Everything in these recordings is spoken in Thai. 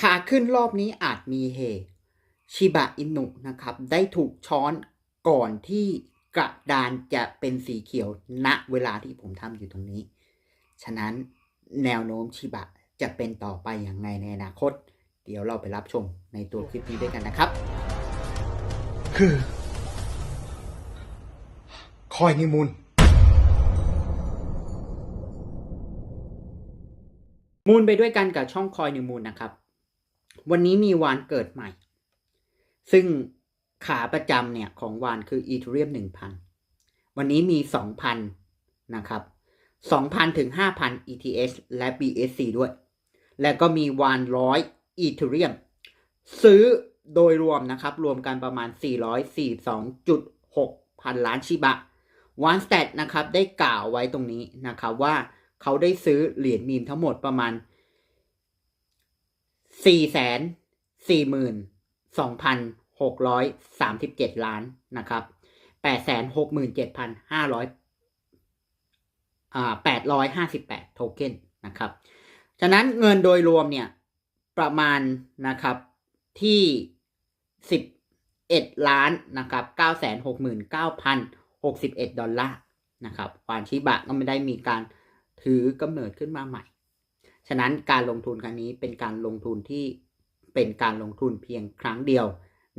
ขาขึ้นรอบนี้อาจมีเฮ ชิบะอินุนะครับ ได้ถูกช้อนก่อนที่กระดานจะเป็นสีเขียวณเวลาที่ผมทำอยู่ตรงนี้ ฉะนั้นแนวโน้มชิบะจะเป็นต่อไปอย่างไรในอนาคต เดี๋ยวเราไปรับชมในตัวคลิปนี้ด้วยกันนะครับ คือ คอยนิมูลมูลไปด้วยกันกับช่องคอยนิวมูลนะครับ วันนี้มีวานเกิดใหม่ ซึ่งขาประจำเนี่ยของวานคืออีเทเรียมหนึ่งพันวันนี้มีสองพันนะครับสองพันถึงห้าพัน ETH และ BSC ด้วย แล้วก็มีวานร้อยอีเทเรียมซื้อโดยรวมนะครับ รวมกันประมาณ 442.6 พันล้านชิบะวานสเตทนะครับ ได้กล่าวไว้ตรงนี้นะครับว่าเขาได้ซื้อเหรียญมีมทั้งหมดประมาณ สี่แสนสี่หมื่นสองพันหกร้อยสามสิบเจ็ดล้านนะครับแปดแสนหกหมื่นเจ็ดพันห้าร้อยอ่าแปดร้อยห้าสิบแปดโทเค็นนะครับ ฉะนั้นเงินโดยรวมเนี่ยประมาณนะครับที่สิบเอ็ดล้านนะครับเก้าแสนหกหมื่นเก้าพันหกสิบเอ็ดดอลลาร์นะครับความชิบะก็ไม่ได้มีการถือกำเนิดขึ้นมาใหม่ ฉะนั้นการลงทุนครั้งนี้เป็นการลงทุนที่เป็นการลงทุนเพียงครั้งเดียว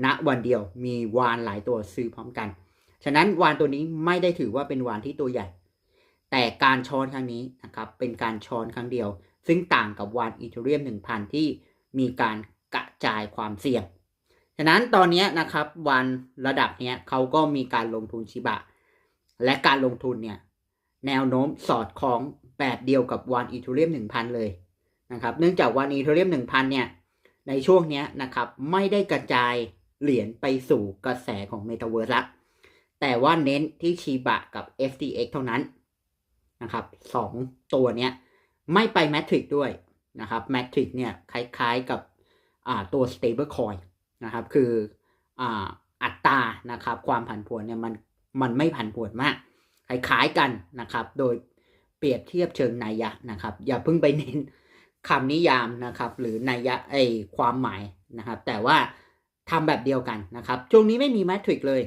ณวันเดียวมีวานหลายตัวซื้อพร้อมกัน ฉะนั้นวานตัวนี้ไม่ได้ถือว่าเป็นวานที่ตัวใหญ่ แต่การช้อนครั้งนี้นะครับเป็นการช้อนครั้งเดียว ซึ่งต่างกับวานอีเทเรียม1000 ที่มีการกระจายความเสี่ยง ฉะนั้นตอนนี้นะครับวันระดับเนี้ยเขาก็มีการลงทุนชิบะ และการลงทุนเนี่ย แนวโน้มสอดคล้องแบบเดียวกับวันอีเทเรียม1000 เลยนะครับ เนื่องจากวันอีเทเรียม1000 เนี่ย ในช่วงนี้นะครับ ไม่ได้กระจายเหรียญไปสู่กระแสของ m e t a เวิร์สละแต่ว่าเน้นที่ชิบะกับ FTX เท่านั้นนะครับสองตัวเนี้ยไม่ไปแมทริกด้วยนะครับแมทริกเนี่ยคล้ายๆกับตัว stable coin นะครับ คือออัตรานะครับ ความผันผวนเนี่ยมันมันไม่ผันผวนมาก คล้ายๆกันนะครับ โดยเปรียบเทียบเชิงนัยยะนะครับ อย่าเพิ่งไปเน้นคำนิยามนะครับ หรือนัยยะไอความหมายนะครับ แต่ว่าทำแบบเดียวกันนะครับช่วงนี้ไม่มีแมทริกเลย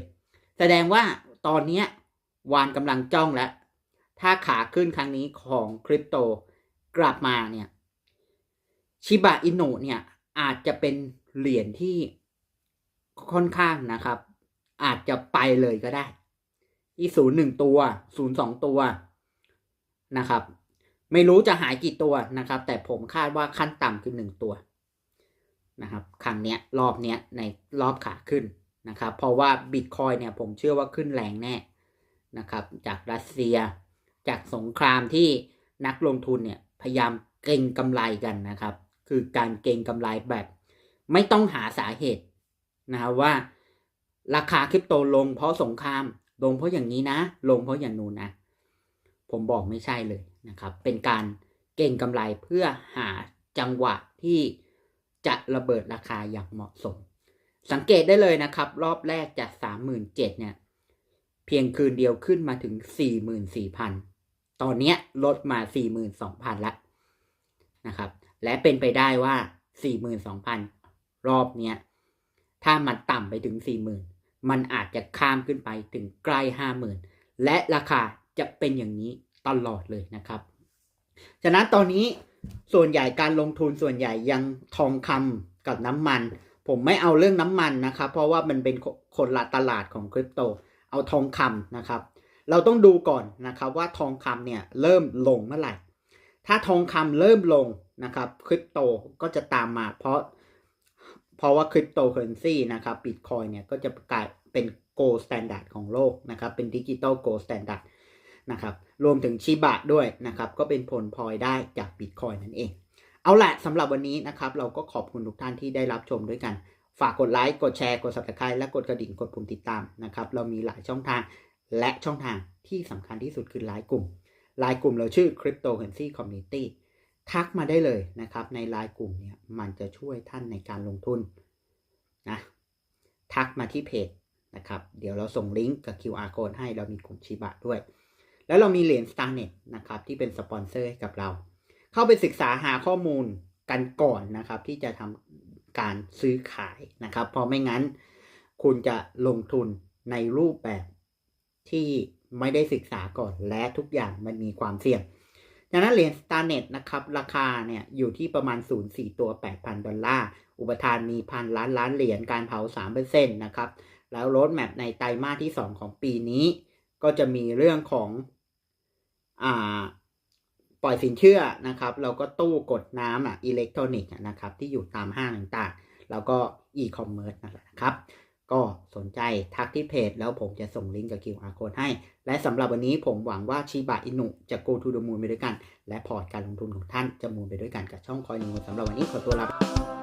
แสดงว่าตอนเนี้วานกำลังจ้องแล้ว ถ้าขาขึ้นครั้งนี้ของคริปโตกลับมาเนี่ยชิบะอินุเนี่ยอาจจะเป็นเหรียญที่ค่อนข้างนะครับ อาจจะไปเลยก็ได้ ที่ศูนย์หนึ่งตัวศูนย์สองตัวนะครับ ไม่รู้จะหายกี่ตัวนะครับ แต่ผมคาดว่าขั้นต่ำคือหนึ่งตัวนะครับ ครั้งเนี้ยรอบเนี้ยในรอบขาขึ้นนะครับ เพราะว่าบิตคอยเนี่ยผมเชื่อว่าขึ้นแรงแน่นะครับ จากรัสเซีย จากสงครามที่นักลงทุนเนี่ยพยายามเก็งกำไรกันนะครับ คือการเก็งกำไรแบบ ไม่ต้องหาสาเหตุนะครับว่าราคาคริปโตลงเพราะสงคราม ลงเพราะอย่างนี้นะ ลงเพราะอย่างนู้นนะ ผมบอกไม่ใช่เลยนะครับ เป็นการเก่งกำไรเพื่อหาจังหวะที่จะระเบิดราคาอย่างเหมาะสม สังเกตได้เลยนะครับ รอบแรกจาก 37,000เนี่ย เพียงคืนเดียวขึ้นมาถึง 44,000 ตอนนี้ลดมา 42,000ละนะครับ และเป็นไปได้ว่า 42,000 รอบเนี้ย ถ้ามันต่ำไปถึง 40,000 มันอาจจะข้ามขึ้นไปถึงใกล้50,000และราคาจะเป็นอย่างนี้ตลอดเลยนะครับ ฉะนั้นตอนนี้ส่วนใหญ่การลงทุนส่วนใหญ่ยังทองคำกับน้ำมัน ผมไม่เอาเรื่องน้ำมันนะครับ เพราะว่ามันเป็นคนละตลาดของคริปโต เอาทองคำนะครับ เราต้องดูก่อนนะครับว่าทองคำเนี่ยเริ่มลงเมื่อไหร่ ถ้าทองคำเริ่มลงนะครับคริปโตก็จะตามมาเพราะเพราะว่าคริปโตเคอเรนซีนะครับบิตคอยเนี่ยก็จะกลาย เป็นโกลสแตนดาร์ดของโลกนะครับเป็นดิจิตอลโกลสแตนดาร์ดนะครับรวมถึงชิบะด้วยนะครับก็เป็นผลพลอยได้จากบิตคอยนั่นเอง เอาละสำหรับวันนี้นะครับเราก็ขอบคุณทุกท่านที่ได้รับชมด้วยกัน ฝากกดไลค์กดแชร์กด subscribe และกดกระดิ่งกดปุ่มติดตามนะครับเรามีหลายช่องทางและช่องทางที่สำคัญที่สุดคือไลน์กลุ่มไลน์กลุ่มเราชื่อ Cryptocurrency Community ทักมาได้เลยนะครับ ในไลน์กลุ่มเนี่ยมันจะช่วยท่านในการลงทุนนะทักมาที่เพจ นะครับ เดี๋ยวเราส่งลิงก์กับ QR code ให้เรามีกลุ่มชิบะด้วย แล้วเรามีเหรียญ StarNet นะครับที่เป็นสปอนเซอร์ให้กับเรา เข้าไปศึกษาหาข้อมูลกันก่อนนะครับ ที่จะทำการซื้อขายนะครับ เพราะไม่งั้นคุณจะลงทุนในรูปแบบที่ไม่ได้ศึกษาก่อนและทุกอย่างมันมีความเสี่ยงดังนั้นเหรียญ Starnet นะครับ ราคาเนี่ยอยู่ที่ประมาณ 0.4 ตัว 8,000 ดอลลาร์ อุปทานมีพันล้านล้านเหรียญการเผา 3%นะครับ แล้วโรดแมพในไตรมาสที่ 2 ของปีนี้ ก็จะมีเรื่องของอ่าปล่อยสินเชื่อนะครับแล้วก็ตู้กดน้ำอะอิเล็กทรอนิกส์นะครับที่อยู่ตามห้างต่างๆ แล้วก็อีคอมเมิร์ซนะครับ ก็สนใจทักที่เพจ แล้วผมจะส่งลิงก์กับ QR code ให้ และสำหรับวันนี้ผมหวังว่าชิบะอินุจะ go to the moon ไปด้วยกัน และพอร์ตการลงทุนของท่านจะมูนไปด้วยกันกับช่องคอยนิวสำหรับวันนี้ขอตัวลา